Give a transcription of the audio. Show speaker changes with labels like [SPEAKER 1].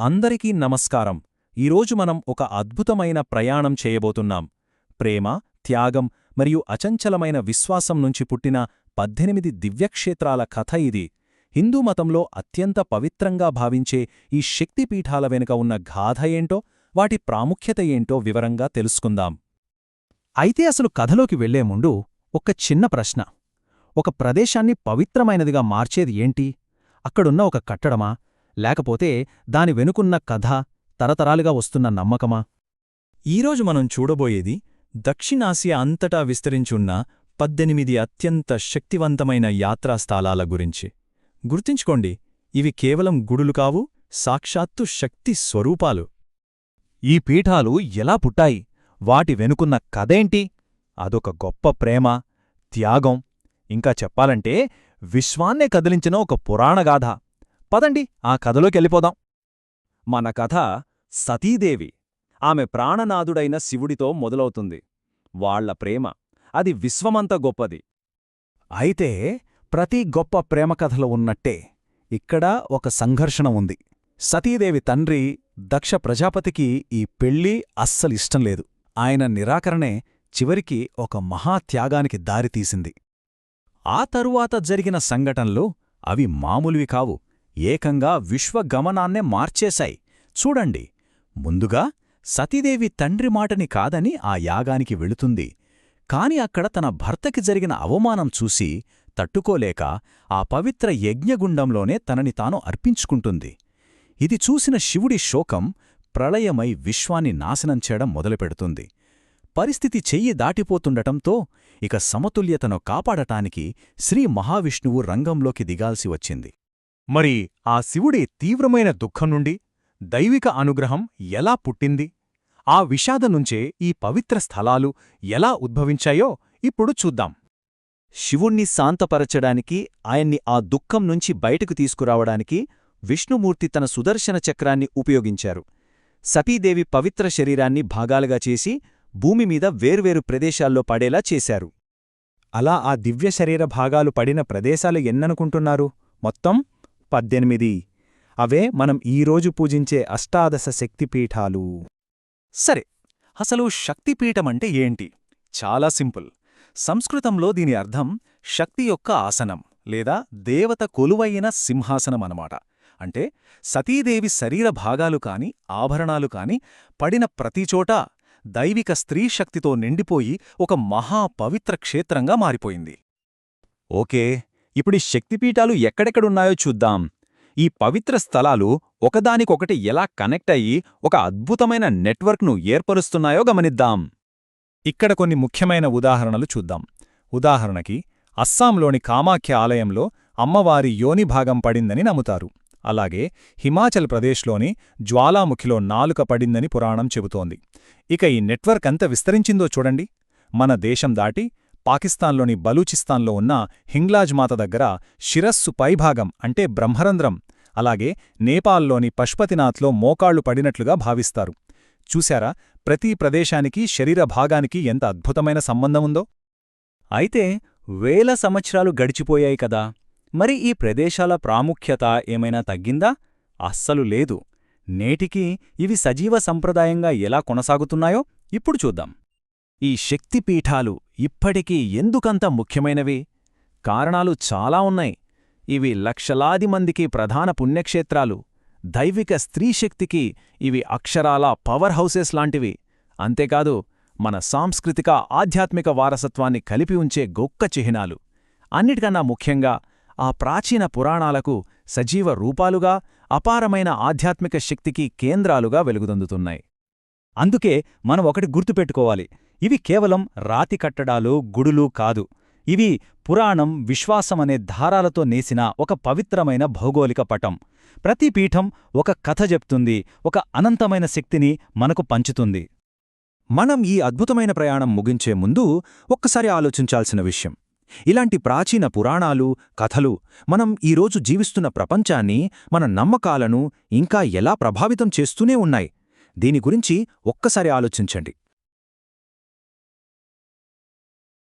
[SPEAKER 1] అందరికీ నమస్కారం. ఈరోజు మనం ఒక అద్భుతమైన ప్రయాణం చేయబోతున్నాం. ప్రేమ త్యాగం మరియు అచంచలమైన విశ్వాసం నుంచి పుట్టిన పద్దెనిమిది దివ్యక్షేత్రాల కథ ఇది. హిందూ మతంలో అత్యంత పవిత్రంగా భావించే ఈ శక్తిపీఠాల వెనుక ఉన్న గాథ ఏంటో వాటి ప్రాముఖ్యత ఏంటో వివరంగా తెలుసుకుందాం. అయితే అసలు కథలోకి వెళ్ళే ముందు ఒక చిన్న ప్రశ్న. ఒక ప్రదేశాన్ని పవిత్రమైనదిగా మార్చేది ఏంటి? అక్కడున్న ఒక కట్టడమా? లేకపోతే దాని వెనుకున్న కథ తరతరాలుగా వస్తున్న నమ్మకమా? ఈరోజు మనం చూడబోయేది దక్షిణాసియా అంతటా విస్తరించున్న పద్దెనిమిది అత్యంత శక్తివంతమైన యాత్రాస్థాలాల గురించి. గుర్తించుకోండి ఇవి కేవలం గుడులు కావు సాక్షాత్తు శక్తి స్వరూపాలు. ఈ పీఠాలు ఎలా పుట్టాయి? వాటి వెనుకున్న కథేంటి? అదొక గొప్ప ప్రేమ త్యాగం. ఇంకా చెప్పాలంటే విశ్వాన్నే కదిలించిన ఒక పురాణగాథ. పదండి ఆ కథలోకెళ్ళిపోదాం మన కథ సతీదేవి. ఆమె ప్రాణనాథుడైన శివుడితో మొదలవుతుంది. వాళ్ళ ప్రేమ. అది విశ్వమంత గొప్పది. అయితే ప్రతి గొప్ప ప్రేమకథలో ఉన్నట్టే ఇక్కడ ఒక సంఘర్షణ ఉంది. సతీదేవి తండ్రి దక్ష ప్రజాపతికి ఈ పెళ్ళి అస్సలిష్టం లేదు. ఆయన నిరాకరణే చివరికి ఒక మహాత్యాగానికి దారితీసింది. ఆ తరువాత జరిగిన సంఘటనలు అవి మామూలువి కావు. ఏకంగా విశ్వగమనాన్నే మార్చేశాయి. చూడండి ముందుగా సతీదేవి తండ్రి మాటని కాదని ఆ యాగానికి వెళుతుంది. కాని అక్కడ తన భర్తకి జరిగిన అవమానం చూసి తట్టుకోలేక ఆ పవిత్ర యజ్ఞగుండంలోనే తనని తాను అర్పించుకుంటుంది. ఇది చూసిన శివుడి శోకం ప్రళయమై విశ్వాన్ని నాశనం చేయడం మొదలుపెడుతుంది. పరిస్థితి చెయ్యి దాటిపోతుండటంతో ఇక సమతుల్యతను కాపాడటానికి శ్రీ మహావిష్ణువు రంగంలోకి దిగాల్సి వచ్చింది. మరి ఆ శివుడి తీవ్రమైన దుఃఖం నుండి దైవిక అనుగ్రహం ఎలా పుట్టింది? ఆ విషాదం నుంచే ఈ పవిత్ర స్థలాలు ఎలా ఉద్భవించాయో ఇప్పుడు చూద్దాం. శివుణ్ణి శాంతపరచడానికి ఆయన్ని ఆ దుఃఖం నుంచి బయటకు తీసుకురావడానికి విష్ణుమూర్తి తన సుదర్శన చక్రాన్ని ఉపయోగించారు. సతీదేవి పవిత్ర శరీరాన్ని భాగాలుగా చేసి భూమిమీద వేర్వేరు ప్రదేశాల్లో పడేలా చేశారు. అలా ఆ దివ్య శరీర భాగాలు పడిన ప్రదేశాలు ఎన్ననుకుంటున్నారు? మొత్తం పద్దెనిమిది. అవే మనం ఈరోజు పూజించే అష్టాదశ శక్తిపీఠాలు. సరే అసలు శక్తిపీఠమంటే ఏంటి? చాలా సింపుల్. సంస్కృతంలో దీని అర్థం శక్తి యొక్క ఆసనం లేదా దేవత కొలువైన సింహాసనమనమాట అంటే సతీదేవి శరీర భాగాలు కాని ఆభరణాలు కాని పడిన ప్రతిచోటా దైవిక స్త్రీశక్తితో నిండిపోయి ఒక మహాపవిత్ర క్షేత్రంగా మారిపోయింది. ఓకే ఇప్పుడు శక్తిపీఠాలు ఎక్కడెక్కడున్నాయో చూద్దాం. ఈ పవిత్ర స్థలాలు ఒకదానికొకటి ఎలా కనెక్ట్ అయ్యి ఒక అద్భుతమైన నెట్వర్క్ను ఏర్పరుస్తున్నాయో గమనిద్దాం. ఇక్కడ కొన్ని ముఖ్యమైన ఉదాహరణలు చూద్దాం. ఉదాహరణకి అస్సాంలోని కామాఖ్య ఆలయంలో అమ్మవారి యోని భాగం పడిందని నమ్ముతారు. అలాగే హిమాచల్ ప్రదేశ్లోని జ్వాలాముఖిలో నాలుక పడిందని పురాణం చెబుతోంది. ఇక ఈ నెట్వర్క్ ఎంత విస్తరించిందో చూడండి. మన దేశం దాటి పాకిస్తాన్లోని బలూచిస్తాన్లో ఉన్న హింగ్లాజ్ మాత దగ్గర శిరస్సు పైభాగం అంటే బ్రహ్మరంధ్రం అలాగే నేపాల్లోని పశుపతినాథ్లో మోకాళ్ళు పడినట్లుగా భావిస్తారు. చూశారా? ప్రతి ప్రదేశానికి శరీర భాగానికి ఎంత అద్భుతమైన సంబంధముందో అయితే వేల సంవత్సరాలు గడిచిపోయాయి కదా! మరి ఈ ప్రదేశాల ప్రాముఖ్యత ఏమైనా తగ్గిందా? అస్సలు లేదు. నేటికి ఇవి సజీవ సంప్రదాయంగా ఎలా కొనసాగుతున్నాయో ఇప్పుడు చూద్దాం. ఈ శక్తిపీఠాలు ఇప్పటికీ ఎందుకంత ముఖ్యమైనవి? కారణాలు చాలా ఉన్నాయి. ఇవి లక్షలాది మందికి ప్రధాన పుణ్యక్షేత్రాలు. దైవిక స్త్రీశక్తికి ఇవి అక్షరాల పవర్ హౌసెస్ లాంటివి. అంతేకాదు మన సాంస్కృతిక ఆధ్యాత్మిక వారసత్వాన్ని కలిపి ఉంచే గొక్క చిహ్నాలు. అన్నిటికన్నా ముఖ్యంగా ఆ ప్రాచీన పురాణాలకు సజీవ రూపాలుగా అపారమైన ఆధ్యాత్మిక శక్తికి కేంద్రాలుగా వెలుగుదొందుతున్నాయి. అందుకే మనం ఒకటి గుర్తుపెట్టుకోవాలి. ఇవి కేవలం రాతి కట్టడాలు గుడులు కాదు. ఇవి పురాణం విశ్వాసమనే ధారాలతో నేసిన ఒక పవిత్రమైన భౌగోళిక పటం. ప్రతి పీఠం ఒక కథ చెప్తుంది ఒక అనంతమైన శక్తిని మనకు పంచుతుంది. మనం ఈ అద్భుతమైన ప్రయాణం ముగించే ముందు ఒక్కసారి ఆలోచించాల్సిన విషయం. ఇలాంటి ప్రాచీన పురాణాలు కథలు మనం ఈరోజు జీవిస్తున్న ప్రపంచాన్ని మన నమ్మకాలను ఇంకా ఎలా ప్రభావితం చేస్తూనే ఉన్నాయి? దీని గురించి ఒక్కసారి ఆలోచించండి.